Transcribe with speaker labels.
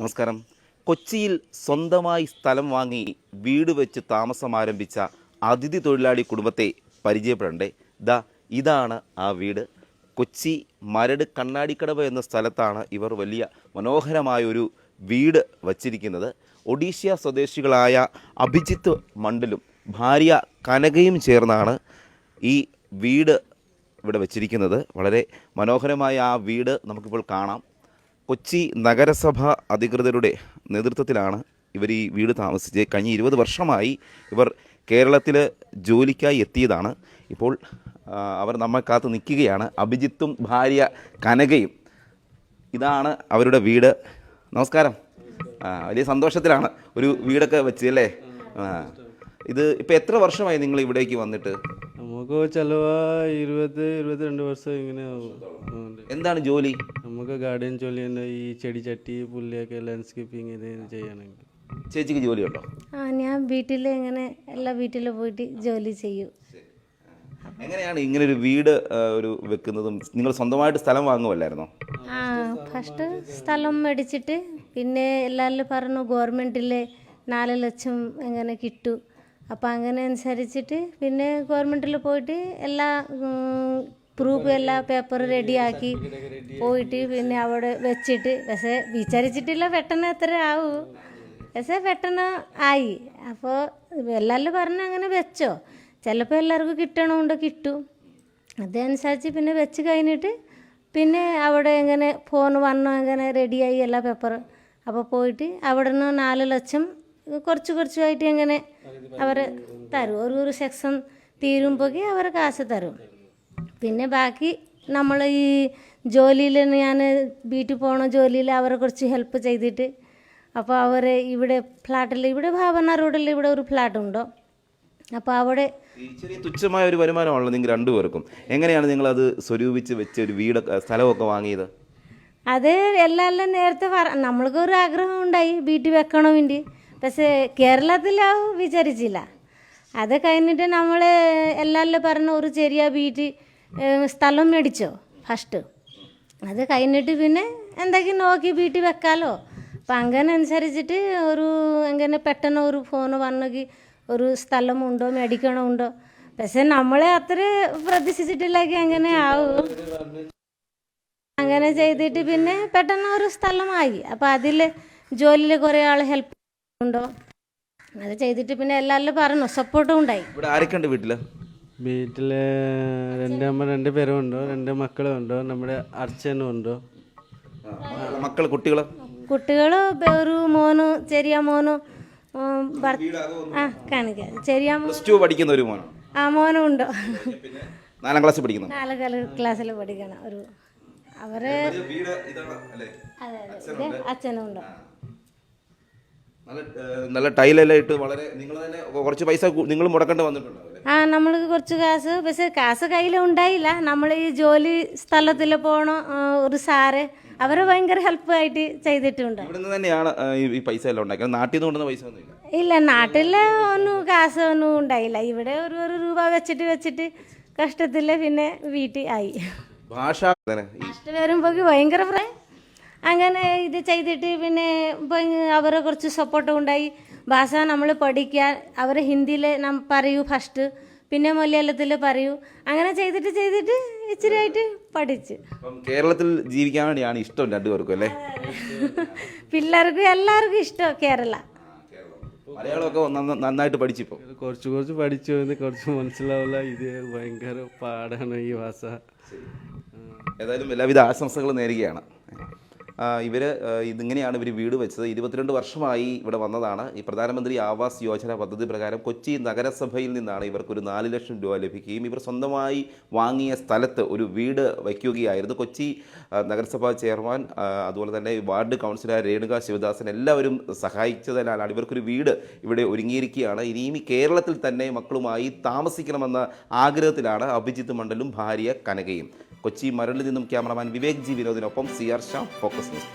Speaker 1: നമസ്കാരം. കൊച്ചിയിൽ സ്വന്തമായി സ്ഥലം വാങ്ങി വീട് വെച്ച് താമസം ആരംഭിച്ച അതിഥി തൊഴിലാളി കുടുംബത്തെ പരിചയപ്പെടണ്ടേ? ദാ ഇതാണ് ആ വീട്. കൊച്ചി മരട് കണ്ണാടിക്കടവ് എന്ന സ്ഥലത്താണ് ഇവർ വലിയ മനോഹരമായൊരു വീട് വച്ചിരിക്കുന്നത്. ഒഡീഷ്യ സ്വദേശികളായ അഭിജിത്ത് മണ്ഡലും ഭാര്യ കനകയും ചേർന്നാണ് ഈ വീട് ഇവിടെ വച്ചിരിക്കുന്നത്. വളരെ മനോഹരമായ ആ വീട് നമുക്കിപ്പോൾ കാണാം. കൊച്ചി നഗരസഭ അധികൃതരുടെ നേതൃത്വത്തിലാണ് ഇവർ ഈ വീട് താമസിച്ച് കഴിഞ്ഞ ഇരുപത് വർഷമായി ഇവർ കേരളത്തിൽ ജോലിക്കായി എത്തിയതാണ്. ഇപ്പോൾ അവർ നമ്മെ കാത്ത് നിൽക്കുകയാണ്. അഭിജിത്തും ഭാര്യ കനകയും ഇതാണ് അവരുടെ വീട്. നമസ്കാരം. വലിയ സന്തോഷത്തിലാണ് ഒരു വീടൊക്കെ വെച്ച് അല്ലേ? ഇത് ഇപ്പോൾ എത്ര വർഷമായി നിങ്ങൾ ഇവിടേക്ക് വന്നിട്ട്?
Speaker 2: നമുക്ക് ചിലവ് ഇരുപത് ഇരുപത്തിരണ്ട് വർഷം ഇങ്ങനെ
Speaker 1: എന്താണ് ജോലി?
Speaker 2: നമുക്ക് ഗാർഡൻ ജോലി തന്നെ ഈ ചെടി ചട്ടി പുല്ലിയൊക്കെ ലാൻഡ്സ്കേപ്പിംഗ് ഇത് ചെയ്യണമെങ്കിൽ
Speaker 1: ചേച്ചിക്ക് ജോലിയുണ്ടോ?
Speaker 3: ആ ഞാൻ വീട്ടിൽ ഇങ്ങനെ എല്ലാ വീട്ടിലും പോയിട്ട് ജോലി ചെയ്യും.
Speaker 1: എങ്ങനെയാണ് ഇങ്ങനെ ഒരു വീട് ഒരു വെക്കുന്നതും? നിങ്ങൾ സ്വന്തമായിട്ട് സ്ഥലം വാങ്ങുമല്ലായിരുന്നോ
Speaker 3: ആ ഫസ്റ്റ് സ്ഥലം മേടിച്ചിട്ട് പിന്നെ എല്ലാവരും പറഞ്ഞു ഗവൺമെന്റിൽ നാല് ലക്ഷം എങ്ങനെ കിട്ടു. അപ്പോൾ അങ്ങനെ അനുസരിച്ചിട്ട് പിന്നെ ഗവൺമെന്റിൽ പോയിട്ട് എല്ലാ പ്രൂഫ് എല്ലാ പേപ്പർ റെഡിയാക്കി പോയിട്ട് പിന്നെ അവിടെ വെച്ചിട്ട് പക്ഷേ വിചാരിച്ചിട്ടില്ല പെട്ടെന്ന് എത്ര ആവൂ. പക്ഷേ പെട്ടെന്ന് ആയി. അപ്പോൾ എല്ലാവരും പറഞ്ഞു അങ്ങനെ വെച്ചോ. ചിലപ്പോൾ എല്ലാവർക്കും കിട്ടണമുണ്ട് കിട്ടും. അതനുസരിച്ച് പിന്നെ വെച്ച് കഴിഞ്ഞിട്ട് പിന്നെ അവിടെ എങ്ങനെ ഫോൺ വന്നു അങ്ങനെ റെഡിയായി എല്ലാ പേപ്പർ അപ്പോൾ പോയിട്ട് അവിടെ നിന്ന് നാല് ലക്ഷം കുറച്ച് കുറച്ചുമായിട്ട് ഇങ്ങനെ അവർ തരും. ഒരു ഒരു സെക്ഷൻ തീരുമ്പോഴേക്ക് അവർ കാശ് തരും. പിന്നെ ബാക്കി നമ്മൾ ഈ ജോലിയിൽ ഞാൻ വീട്ടിൽ പോണ ജോലിയിൽ അവരെ കുറച്ച് ഹെൽപ്പ് ചെയ്തിട്ട് അപ്പോൾ അവർ ഇവിടെ ഫ്ലാറ്റിൽ ഇവിടെ ഭാവന റോഡിൽ ഇവിടെ ഒരു ഫ്ലാറ്റ് ഉണ്ടോ? അപ്പോൾ അവിടെ
Speaker 1: ചെറിയ തുച്ഛമായ ഒരു വരുമാനമാണല്ലോ നിങ്ങൾ രണ്ടുപേർക്കും. എങ്ങനെയാണ് നിങ്ങൾ അത് സ്വരൂപിച്ച് വെച്ച് ഒരു വീട് സ്ഥലമൊക്കെ വാങ്ങിയത്?
Speaker 3: അത് എല്ലാം നേരത്തെ പറ നമ്മൾക്ക് ഒരു ആഗ്രഹം ഉണ്ടായി വീട്ടിൽ വെക്കണം വേണ്ടി. പക്ഷേ കേരളത്തിൽ ആ വിചാരിച്ചില്ല. അത് കഴിഞ്ഞിട്ട് നമ്മൾ എല്ലാവരും പറഞ്ഞ ഒരു ചെറിയ വീട്ടിൽ സ്ഥലം മേടിച്ചോ ഫസ്റ്റ് അത് കഴിഞ്ഞിട്ട് പിന്നെ എന്തൊക്കെ നോക്കി വീട്ടിൽ വെക്കാലോ. അപ്പം അങ്ങനെ അനുസരിച്ചിട്ട് ഒരു എങ്ങനെ പെട്ടെന്ന് ഒരു ഫോൺ വന്നെങ്കിൽ ഒരു സ്ഥലമുണ്ടോ മേടിക്കണമുണ്ടോ പക്ഷെ നമ്മളെ അത്ര പ്രതീക്ഷിച്ചിട്ടില്ലെങ്കിൽ എങ്ങനെ ആവും. അങ്ങനെ ചെയ്തിട്ട് പിന്നെ പെട്ടെന്ന് ഒരു സ്ഥലമായി അപ്പോൾ അതിൽ ജോലിയിൽ കുറേ ആൾ ഹെൽപ്പ് ഉണ്ടോ? അത് ചെയ്തിട്ട് പിന്നെ എല്ലാവരും പറഞ്ഞു സപ്പോർട്ടും ഉണ്ടായി.
Speaker 1: ഇവിടെ ആരൊക്കെയുണ്ട് വീട്ടിൽ?
Speaker 2: വീട്ടിൽ രണ്ട് അമ്മ രണ്ട് പേരുമുണ്ടോ രണ്ട് മക്കളുമുണ്ടോ നമ്മുടെ അർച്ചനും ഉണ്ടോ.
Speaker 1: മക്കൾ കുട്ടികൾ
Speaker 3: കുട്ടികൾ ഒരു മോന് ചെറിയ മോന് ഉം, ഭർ- ആ കാണിക്കാം. ചെറിയ മോ-
Speaker 1: പ്ലസ് ടു പഠിക്കുന്ന ഒരു മോനാണ്
Speaker 3: ആ മോനും ഉണ്ടോ.
Speaker 1: നാലാം ക്ലാസ്സിൽ പഠിക്കുന്നു?
Speaker 3: നാല് ക്ലാസ്സിൽ പഠിക്കണം. ഒരു അവരെ
Speaker 1: വീട് ഇതാണ് അല്ലേ?
Speaker 3: അതെ അതെ. ഇത് അച്ഛനും ഉണ്ടോ
Speaker 1: നല്ല നല്ല ടൈലെല്ലാം ഇട്ട് വളരെ നിങ്ങൾ തന്നെ കുറച്ച് പൈസ നിങ്ങൾ മുടക്കേണ്ടി വന്നിട്ടുണ്ടോ
Speaker 3: ആ നമ്മൾക്ക് കുറച്ച് കാശ് പക്ഷെ കാശ് കയ്യിൽ ഉണ്ടായില്ല. നമ്മൾ ഈ ജോലി സ്ഥലത്തിൽ പോണ ഒരു സാറ് അവരെ ഭയങ്കര ഹെൽപ്പായിട്ട് ചെയ്തിട്ടുണ്ട്.
Speaker 1: ഇവിടുന്ന് തന്നെയാണ് ഈ- പൈസ എല്ലാം നാട്ടിൽ നിന്ന് കൊണ്ടുവന്ന പൈസ ഒന്നുമില്ല?
Speaker 3: ഇല്ല നാട്ടിലെ ഒന്നും കാശ് ഒന്നും ഉണ്ടായില്ല. ഇവിടെ ഒരു ഒരു രൂപ വെച്ചിട്ട് വെച്ചിട്ട് കഷ്ടത്തിൽ പിന്നെ വീട്ടിൽ ആയി.
Speaker 1: ഭാഷ
Speaker 3: ഫസ്റ്റ് ഭയങ്കര അങ്ങനെ ഇത് ചെയ്തിട്ട് പിന്നെ ഇപ്പം അവരെ കുറച്ച് സപ്പോർട്ട് ഉണ്ടായി. ഭാഷ നമ്മൾ പഠിക്കാൻ അവർ ഹിന്ദിയിൽ നം പറയൂ ഫസ്റ്റ് പിന്നെ മലയാളത്തിൽ പറയൂ. അങ്ങനെ ചെയ്തിട്ട് ചെയ്തിട്ട് ഇച്ചിരി ആയിട്ട് പഠിച്ച്.
Speaker 1: കേരളത്തിൽ ജീവിക്കാൻ വേണ്ടിയാണ് ഇഷ്ടം രണ്ടുപേർക്കും അല്ലേ?
Speaker 3: പിള്ളേർക്കും എല്ലാവർക്കും ഇഷ്ടം കേരള.
Speaker 1: മലയാളമൊക്കെ നന്നായിട്ട് പഠിച്ചിപ്പോ?
Speaker 2: കുറച്ച് കുറച്ച് പഠിച്ചു കുറച്ച് മനസ്സിലാവില്ല ഇത് ഭയങ്കര പാടാണ് ഈ ഭാഷ.
Speaker 1: ഏതായാലും എല്ലാവിധ ആശംസകളും നേരുകയാണ്. ഇവർ ഇതിങ്ങനെയാണ് ഇവർ വീട് വെച്ചത്. ഇരുപത്തിരണ്ട് വർഷമായി ഇവിടെ വന്നതാണ്. ഈ പ്രധാനമന്ത്രി ആവാസ് യോജന പദ്ധതി പ്രകാരം കൊച്ചി നഗരസഭയിൽ നിന്നാണ് ഇവർക്കൊരു നാല് ലക്ഷം രൂപ ലഭിക്കുകയും ഇവർ സ്വന്തമായി വാങ്ങിയ സ്ഥലത്ത് ഒരു വീട് വയ്ക്കുകയായിരുന്നു. കൊച്ചി നഗരസഭാ ചെയർമാൻ അതുപോലെ തന്നെ വാർഡ് കൗൺസിലർ രേണുക ശിവദാസൻ എല്ലാവരും സഹായിച്ചതിനാലാണ് ഇവർക്കൊരു വീട് ഇവിടെ ഒരുങ്ങിയിരിക്കുകയാണ്. ഇനിയും കേരളത്തിൽ തന്നെ മക്കളുമായി താമസിക്കണമെന്ന ആഗ്രഹത്തിലാണ് അഭിജിത്ത് മണ്ഡലും ഭാര്യ കനകയും. കൊച്ചി മരളിൽ നിന്നും cameraman Vivek G വിനോദിനൊപ്പം C R Sha focus news.